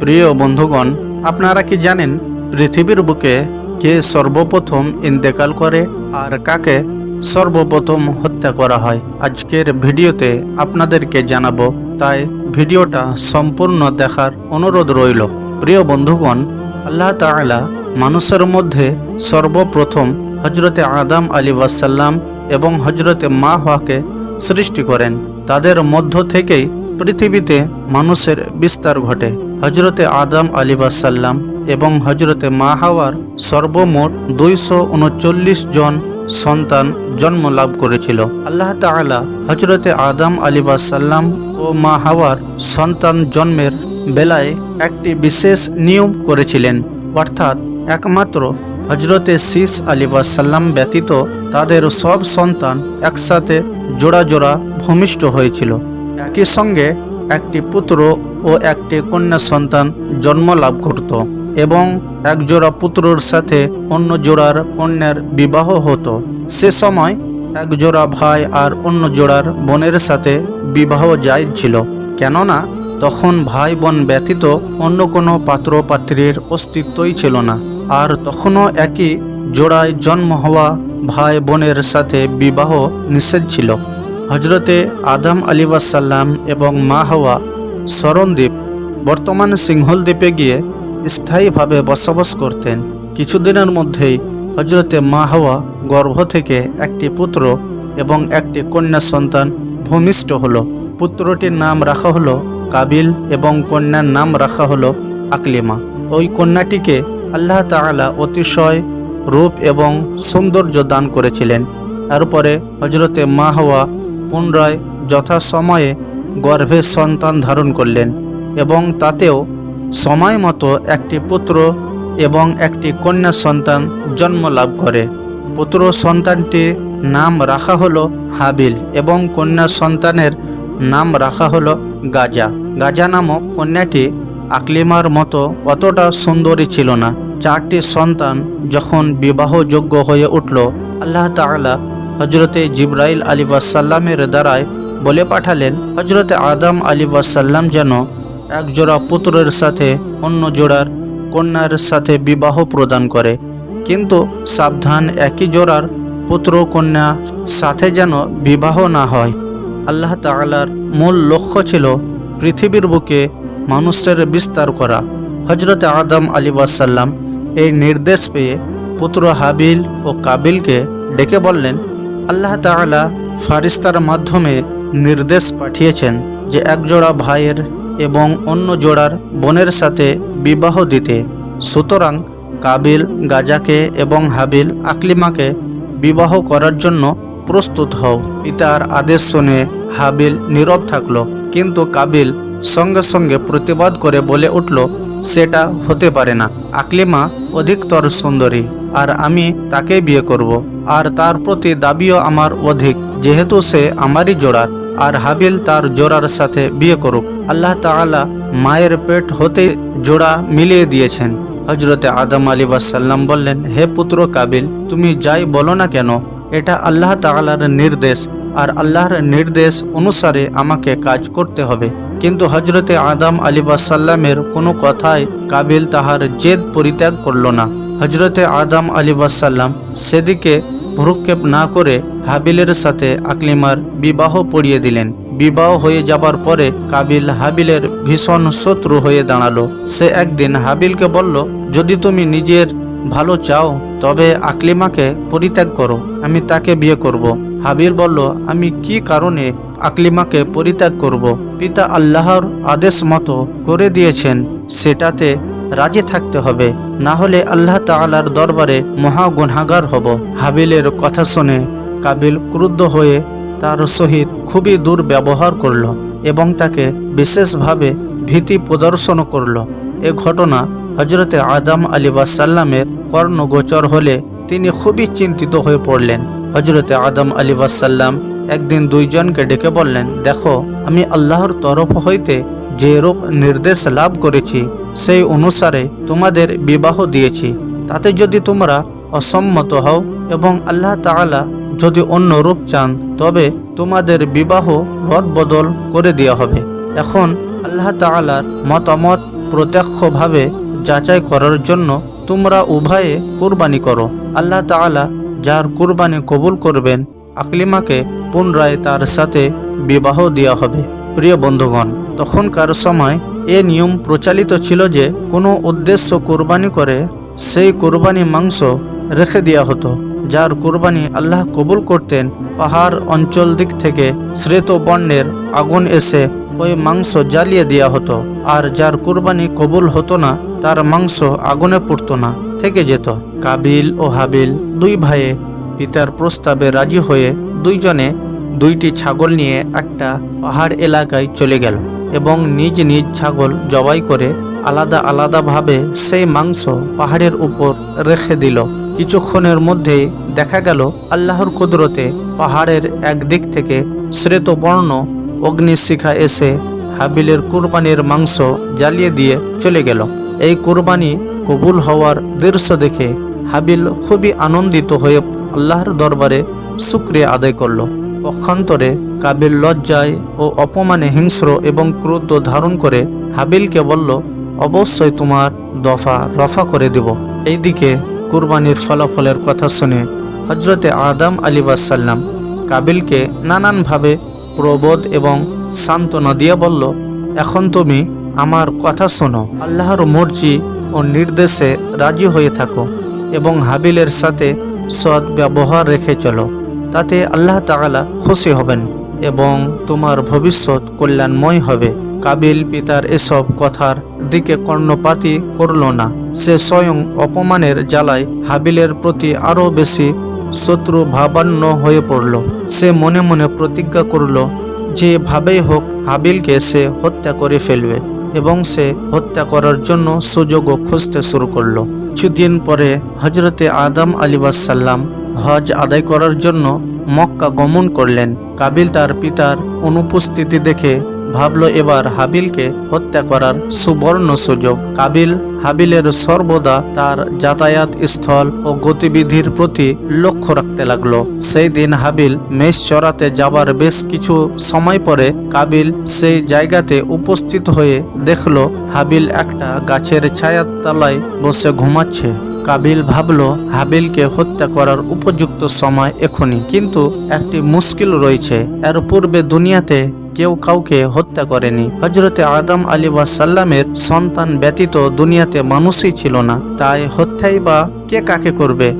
প্রিয় বন্ধুগণ, আপনারা কি জানেন পৃথিবীর বুকে কে সর্বপ্রথম ইন্তেকাল করে আর কাকে সর্বপ্রথম হত্যা করা হয়? আজকের ভিডিওতে আপনাদেরকে জানাব, তাই ভিডিওটা সম্পূর্ণ দেখার অনুরোধ রইল। প্রিয় বন্ধুগণ, আল্লাহ তাআলা মানুষের মধ্যে সর্বপ্রথম হজরতে আদাম আলী ওয়াসাল্লাম এবং হজরতে মা হওয়াকে সৃষ্টি করেন। তাদের মধ্য থেকেই পৃথিবীতে মানুষের বিস্তার ঘটে। হজরতে আদম আলী ওয়াসাল্লাম এবং হজরতে মা হাওয়ার সর্বমোট দুইশো উনচল্লিশ জন সন্তান জন্ম লাভ করেছিল। আল্লাহ তাআলা হজরতে আদম আলী ওয়াসাল্লাম ও মা হাওয়ার সন্তান জন্মের বেলায় একটি বিশেষ নিয়ম করেছিলেন। অর্থাৎ একমাত্র হজরতে শীষ আলী ওয়াসাল্লাম ব্যতীত তাদের সব সন্তান একসাথে জোড়া জোড়া ভূমিষ্ঠ হয়েছিল। একই সঙ্গে একটি পুত্র ও একটি কন্যা সন্তান জন্ম লাভ করত এবং এক জোড়া পুত্রর সাথে অন্য জোড়ার কন্যার বিবাহ হতো। সে সময় এক জোড়া ভাই আর অন্য জোড়ার বোনের সাথে বিবাহ জায়জ ছিল। কেননা তখন ভাই বোন ব্যতীত অন্য কোনো পাত্র পাত্রীর অস্তিত্বই ছিল না। আর তখনও একই জোড়ায় জন্ম হওয়া ভাই বোনের সাথে বিবাহ নিষেধ ছিল। হজরতে আদম আলী ওয়াসাল্লাম এবং মা হওয়া শরণদ্বীপ বর্তমান সিংহল দ্বীপে গিয়ে স্থায়ীভাবে বসবাস করতেন। কিছুদিনের মধ্যেই হজরতে মা হওয়া গর্ভ থেকে একটি পুত্র এবং একটি কন্যা সন্তান ভূমিষ্ঠ হলো। পুত্রটির নাম রাখা হলো কাবিল এবং কন্যার নাম রাখা হলো আকলিমা। ওই কন্যাটিকে আল্লাহ তাআলা অতিশয় রূপ এবং সৌন্দর্য দান করেছিলেন। এরপরে হজরতে মা হওয়া পুনরায় যথাসময়ে গর্ভে সন্তান ধারণ করলেন এবং তাতেও সময় মতো একটি পুত্র এবং একটি কন্যা সন্তান জন্ম লাভ করে। পুত্র সন্তানটির নাম রাখা হলো হাবিল এবং কন্যা সন্তানের নাম রাখা হলো গাজা। গাজা নামক কন্যাটি আকলিমার মতো অতটা সুন্দরী ছিল না। চারটি সন্তান যখন বিবাহযোগ্য হয়ে উঠল, আল্লাহ তাআলা হজরতে জিব্রাইল আলী ওয়াসাল্লামের দ্বারায় বলে পাঠালেন হজরতে আদম আলী ওয়াসাল্লাম যেন এক জোড়া পুত্রের সাথে অন্য জোড়ার কন্যার সাথে বিবাহ প্রদান করে। কিন্তু সাবধান একই জোড়ার পুত্র কন্যা সাথে যেন বিবাহ না হয়। আল্লাহ তাআলার মূল লক্ষ্য ছিল পৃথিবীর বুকে মানুষের বিস্তার করা। হজরতে আদম আলী ওয়াসাল্লাম এই নির্দেশ পেয়ে পুত্র হাবিল ও কাবিলকে ডেকে বললেন আল্লাহ তাআলা ফারিস্তার মাধ্যমে নির্দেশ পাঠিয়েছেন যে একজোড়া ভাইয়ের এবং অন্য জোড়ার বোনের সাথে বিবাহ দিতে। সুতরাং কাবিল, গাজাকে এবং হাবিল আকলিমাকে বিবাহ করার জন্য প্রস্তুত হও। পিতার আদেশ শুনে হাবিল নীরব থাকল, কিন্তু কাবিল সঙ্গে সঙ্গে প্রতিবাদ করে বলে উঠল, সেটা হতে পারে না। আকলিমা অধিকতর সুন্দরী, আর আমি তাকে বিয়ে করব। আর তার প্রতি দাবিও আমার অধিক, যেহেতু সে আমারই জোড়ার, আর হাবিল তার জোড়ার সাথে বিয়ে করুক। আল্লাহ তাআলা মায়ের পেট হতে জোড়া মিলিয়ে দিয়েছেন। হজরতে আদম আলী ওয়াসাল্লাম বললেন, হে পুত্র কাবিল, তুমি যাই বলো না কেন? এটা আল্লাহ তাআলার নির্দেশ, আর আল্লাহর নির্দেশ অনুসারে আমাকে কাজ করতে হবে। কিন্তু হজরতে আদম আলী ওয়াসাল্লামের কোনো কথায় কাবিল তাহার জেদ পরিত্যাগ করল না। হজরতে আদম আলী ওয়াসাল্লাম সেদিকে ভ্রুক্ষেপ না করে হাবিলের সাথে আকলিমার বিবাহ পড়িয়ে দিলেন বিবাহ হয়ে যাবার পরে কাবিল হাবিলের ভীষণ শত্রু হয়ে দাঁড়াল সে একদিন হাবিলকে বলল, যদি তুমি নিজের ভালো চাও, তবে আকলিমাকে পরিত্যাগ করো, আমি তাকে বিয়ে করব। হাবিল বলল, আমি কি কারণে আকলিমাকে পরিত্যাগ করব। পিতা আল্লাহর আদেশ মতো করে দিয়েছেন সেটাতে রাজি থাকতে হবে। না হলে আল্লাহ তাআলার দরবারে মহা গুনাহগার হব। হাবিলের কথা শুনে কাবিল ক্রুদ্ধ হয়ে তার সহিত খুবই দুর্ব্যবহার করল এবং তাকে বিশেষভাবে ভীতি প্রদর্শন করল। এ ঘটনা হজরতে আদম আলী ওয়াসাল্লামের কর্ণগোচর হলে তিনি খুবই চিন্তিত হয়ে পড়লেন। হজরতে আদম আলী ওয়াসাল্লাম একদিন দুইজনকে ডেকে বললেন, দেখো, আমি আল্লাহর তরফ হইতে যে রূপ নির্দেশ লাভ করেছি সেই অনুসারে তোমাদের বিবাহ দিয়েছি। তাতে যদি তোমরা অসম্মত হও এবং আল্লাহ তাআলা যদি অন্য রূপ চান, তবে তোমাদের বিবাহ রদ বদল করে দেওয়া হবে। এখন আল্লাহ তাআলার মতামত প্রত্যক্ষভাবে যাচাই করার জন্য তোমরা উভয়ে কুরবানি করো। আল্লাহ তাআলা যার কুরবানি কবুল করবেন, আকলিমাকে পুনরায় তার সাথে বিবাহ দেওয়া হবে। প্রিয় বন্ধুগণ তখনকার সময় এ নিয়ম প্রচালিত ছিল যে কোনো উদ্দেশ্য কোরবানি করে সেই কোরবানি মাংস রেখে দেওয়া হতো, যার কোরবানি আল্লাহ কবুল করতেন। পাহাড় অঞ্চল দিক থেকে শ্রেত বর্ণের আগুন এসে ওই মাংস জ্বালিয়ে দেওয়া হতো, আর যার কোরবানি কবুল হতো না, তার মাংস আগুনে পড়তো না, থেকে যেত। কাবিল ও হাবিল দুই ভাইয়ে পিতার প্রস্তাবে রাজি হয়ে দুইজনে দুইটি ছাগল নিয়ে একটা পাহাড় এলাকায় চলে গেল। এবং নিজ নিজ ছাগল জবাই করে আলাদা আলাদাভাবে সেই মাংস পাহাড়ের উপর রেখে দিল। কিছুক্ষণের মধ্যেই দেখা গেল, আল্লাহর কুদরতে পাহাড়ের একদিক থেকে শ্রেতবর্ণ অগ্নিশিখা এসে হাবিলের কুরবানির মাংস জ্বালিয়ে দিয়ে চলে গেল। এই কুরবানি কবুল হওয়ার দৃশ্য দেখে হাবিল খুবই আনন্দিত হয়ে আল্লাহর দরবারে শুক্রিয়া আদায় করল। পক্ষান্তরে কাবিল লজ্জায় ও অপমানে হিংস্র এবং ক্রোধ ধারণ করে হাবিলকে বলল, অবশ্যই তোমার দফা রফা করে দেব। এইদিকে কুরবানির ফলাফলের কথা শুনে হজরতে আদম আলী ওয়াসাল্লাম কাবিলকে নানানভাবে প্রবোধ এবং সান্ত্বনা দিয়ে বলল, এখন তুমি আমার কথা শোনো। আল্লাহর মর্জি ও নির্দেশে রাজি হয়ে থাকো এবং হাবিলের সাথে সৎ ব্যবহার রেখে চলো। তাতে আল্লাহ তাআলা খুশি হবেন এবং তোমার ভবিষ্যৎ কল্যাণময় হবে। কাবিল পিতার এসব কথার দিকে কর্ণপাতি করল না। সে স্বয়ং অপমানের জ্বালায় হাবিলের প্রতি আরও বেশি শত্রু ভাবান্ন হয়ে পড়ল। সে মনে মনে প্রতিজ্ঞা করল, যেভাবেই হোক, হাবিলকে সে হত্যা করে ফেলবে এবং সে হত্যা করার জন্য সুযোগও খুঁজতে শুরু করল। কিছুদিন পরে হজরতে আদম আলী ওয়াসাল্লাম হজ আদায় করার জন্য মক্কা গমন করলেন। কাবিল তার পিতার অনুপস্থিতি দেখে ভাবল, এবার হাবিলকে হত্যা করার সুবর্ণ সুযোগ। কাবিল হাবিলের সর্বদা তার যাতায়াত স্থল ও গতিবিধির প্রতি লক্ষ্য রাখতে লাগল। সেই দিন হাবিল মেষ চড়াতে যাবার বেশ কিছু সময় পরে কাবিল সেই জায়গাতে উপস্থিত হয়ে দেখল, হাবিল একটা গাছের ছায়ার তলায় বসে ঘুমাচ্ছে। কাবিল ভাবল, হাবিলকে হত্যা করার উপযুক্ত সময় এখনই। কিন্তু একটি মুশকিল রয়েছে। এর পূর্বে দুনিয়াতে কেউ কাউকে হত্যা করেনি। হজরতে আদম আলী ওয়াসাল্লামের সন্তান ব্যতীত দুনিয়াতে মানুষই ছিল না। তাই হত্যাই বা কে কাকে করবে?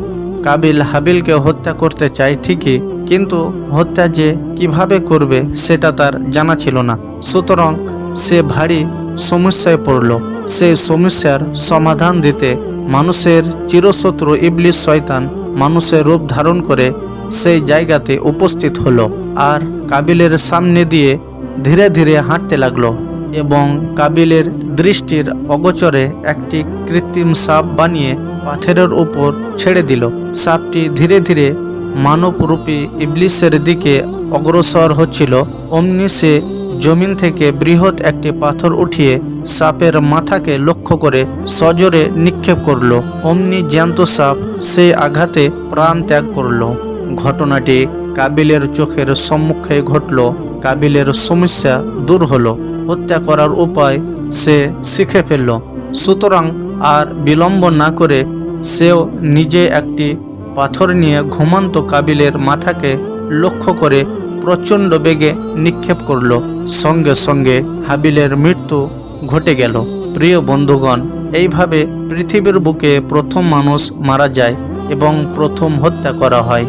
কাবিল হাবিলকে হত্যা করতে চায় ঠিকই, কিন্তু হত্যা যে কীভাবে করবে সেটা তার জানা ছিল না। সুতরাং সে ভারী সমস্যায় পড়ল। সেই সমস্যার সমাধান দিতে মানুষের চিরশত্রু ইবলিস শয়তান মানুষের রূপ ধারণ করে সেই জায়গাতে উপস্থিত হলো আর কাবিলের সামনে দিয়ে ধীরে ধীরে হাঁটতে লাগল এবং কাবিলের দৃষ্টির অগোচরে একটি কৃত্রিম সাপ বানিয়ে পাথরের উপর ছেড়ে দিল। সাপটি ধীরে ধীরে মানবরূপী ইবলিসের দিকে অগ্রসর হচ্ছিল। অমনি সে জমিন থেকে বৃহৎ একটি পাথর উঠিয়ে সাপের মাথাকে লক্ষ্য করে সজোরে নিক্ষেপ করল। অমনি জ্যান্ত সাপ সেই আঘাতে প্রাণ ত্যাগ করল। ঘটনাটি কাবিলের চোখের সম্মুখে ঘটল। কাবিলের সমস্যা দূর হলো। হত্যা করার উপায় সে শিখে ফেলল। সুতরাং আর বিলম্ব না করে সেও নিজে একটি পাথর নিয়ে ঘুমন্ত কাবিলের মাথাকে লক্ষ্য করে প্রচণ্ড বেগে নিক্ষেপ করল। সঙ্গে সঙ্গে হাবিলের মৃত্যু ঘটে গেল। প্রিয় বন্ধুগণ, এইভাবে পৃথিবীর বুকে প্রথম মানুষ মারা যায় এবং প্রথম হত্যা করা হয়।